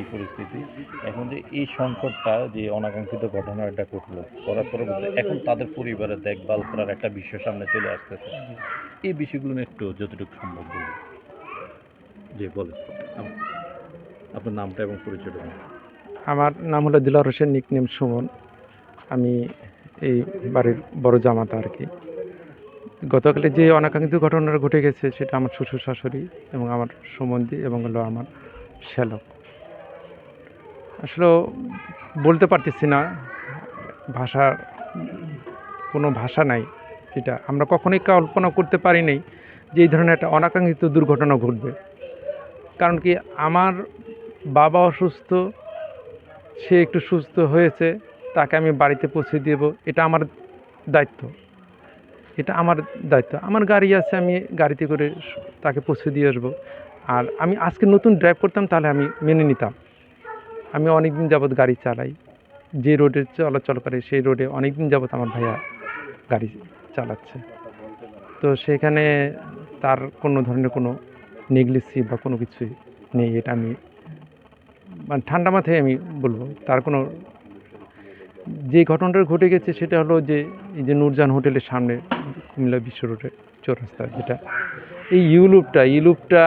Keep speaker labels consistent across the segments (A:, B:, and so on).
A: কি পরিস্থিতি। এখন যে এই সংকটটা, যে অনাকাঙ্ক্ষিত ঘটনা এটা ঘটলো, করার পরবর্তী এখন তাদের পরিবারের দেখভাল করার একটা বিষয় সামনে চলে আসতেছে। এই বিষয়গুলো একটু যতটুকু সম্ভব বলুন। জি, বলেন। আপনার নামটা এবং পরিচয়টা।
B: আমার নাম হলো দিলার হোসেন, নিকনেম সুমন। আমি এই বাড়ির বড় জামাতা আর কি। গতকালে যে অনাকাঙ্ক্ষিত ঘটনাটা ঘটে গেছে, সেটা আমার শ্বশুর শাশুড়ি এবং আমার সম্বন্ধী এবং হলো আমার শ্যালক। আসলে বলতে পারতেছি না ভাষার কোনো ভাষা নাই যেটা আমরা কখনোই কল্পনা করতে পারি নাই যে এই ধরনের একটা অনাকাঙ্ক্ষিত দুর্ঘটনা ঘটবে। কারণ কি আমার বাবা অসুস্থ, সে একটু সুস্থ হয়েছে, তাকে আমি বাড়িতে পৌঁছে দেব, এটা আমার দায়িত্ব। এটা আমার দায়িত্ব। আমার গাড়ি আছে, আমি গাড়িতে করে তাকে পৌঁছে দিয়ে আসব। আর আমি আজকে নতুন ড্রাইভ করতাম, তাহলে আমি মেনে নিতাম। আমি অনেক দিন যাবৎ গাড়ি চালাই। যে রোডে চলাচল করে সেই রোডে অনেক দিন যাবৎ আমার ভাইয়া গাড়ি চালাচ্ছে। তো সেখানে তার কোনো ধরনের কোনো নেগলেসি বা কোনো কিছুই নেই, এটা আমি মানে ঠান্ডা মাথায় আমি বলব। তার কোনো যে ঘটনাটা ঘটে গেছে সেটা হলো যে, এই যে নূরজান হোটেলের সামনে কুমিল্লা বিশ্ব রোডের চৌরাস্তা, যেটা এই ইউলুপটা ইউলুপটা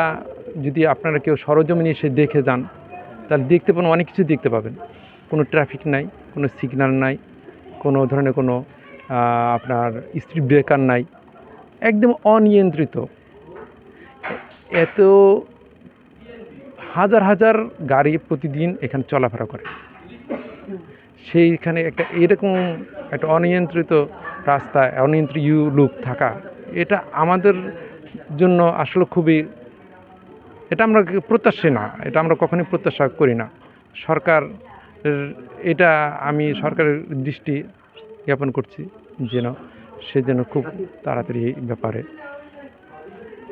B: যদি আপনারা কেউ সরজমিনে এসে দেখে যান তাহলে দেখতে পাবেন, অনেক কিছু দেখতে পাবেন। কোনো ট্রাফিক নাই, কোনো সিগনাল নাই, কোনো ধরনের কোনো আপনার স্ট্রিট ব্রেকার নাই, একদম অনিয়ন্ত্রিত। এত হাজার হাজার গাড়ি প্রতিদিন এখানে চলাফেরা করে। সেইখানে একটা এরকম একটা অনিয়ন্ত্রিত রাস্তা, অনিয়ন্ত্রিত ইউ লুপ থাকা, এটা আমাদের জন্য আসলে খুবই এটা আমরা প্রত্যাশী না, এটা আমরা কখনোই প্রত্যাশা করি না। সরকার এটা আমি সরকারের দৃষ্টি জ্ঞাপন করছি যেন সে যেন খুব তাড়াতাড়ি এই ব্যাপারে।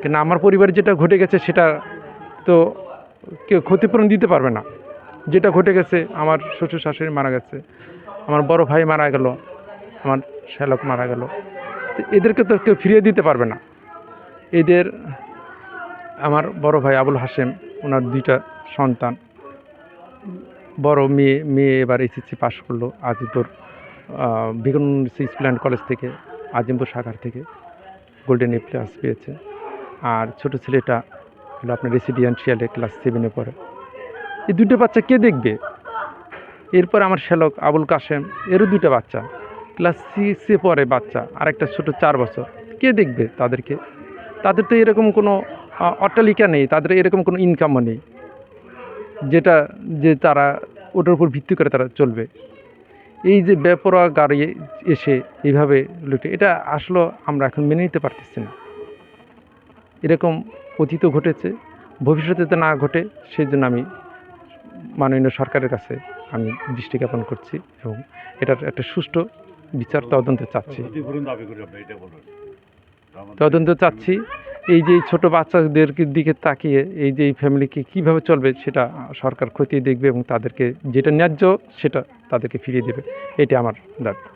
B: কেন আমার পরিবারে যেটা ঘটে গেছে সেটা তো কেউ ক্ষতিপূরণ দিতে পারবে না। যেটা ঘটে গেছে, আমার শ্বশুর শাশুড়ি মারা গেছে, আমার বড় ভাই মারা গেল, আমার শ্যালক মারা গেল এদেরকে তো কেউ ফিরিয়ে দিতে পারবে না। এদের আমার বড় ভাই আবুল হাসেম ওনার দুইটা সন্তান। বড় মেয়ে মেয়ে এবার এসএসসি পাশ করল আজিমপুর বিবেকানন্দ ইসপ্ল্যান্ড কলেজ থেকে, আজিমপুর শাখার থেকে। গোল্ডেন এ প্লাস পেয়েছে। আর ছোট ছেলেটা হলো আপনার রেসিডেন্সিয়ালে ক্লাস সেভেনে পড়ে। এই দুটো বাচ্চা কে দেখবে? এরপর আমার শ্যালক আবুল কাশেম, এরও দুটো বাচ্চা। ক্লাস সিক্সে পড়ে বাচ্চা আর একটা ছোটো চার বছর। কে দেখবে তাদেরকে? তাদের তো এরকম কোনো অট্টালিকা নেই তাদের এরকম কোনো ইনকামও নেই। যেটা যে তারা ওটার উপর ভিত্তি করে তারা চলবে। এই যে বেপরোয়া গাড়ি এসে এইভাবে লুটে এটা আসলে আমরা এখন মেনে নিতে পারতেছি না। এরকম অতীত ঘটেছে ভবিষ্যতে যাতে না ঘটে সেই জন্য আমি মাননীয় সরকারের কাছে আমি দৃষ্টি জ্ঞাপন করছি এবং এটার একটা সুষ্ঠু বিচার তদন্ত চাচ্ছি। তদন্ত চাচ্ছি এই যে ছোট বাচ্চাদের দিকে তাকিয়ে এই যে এই ফ্যামিলিকে কীভাবে চলবে সেটা সরকার খতিয়ে দেখবে এবং তাদেরকে যেটা ন্যায্য সেটা তাদেরকে ফিরিয়ে দেবে। এটা আমার দাবি।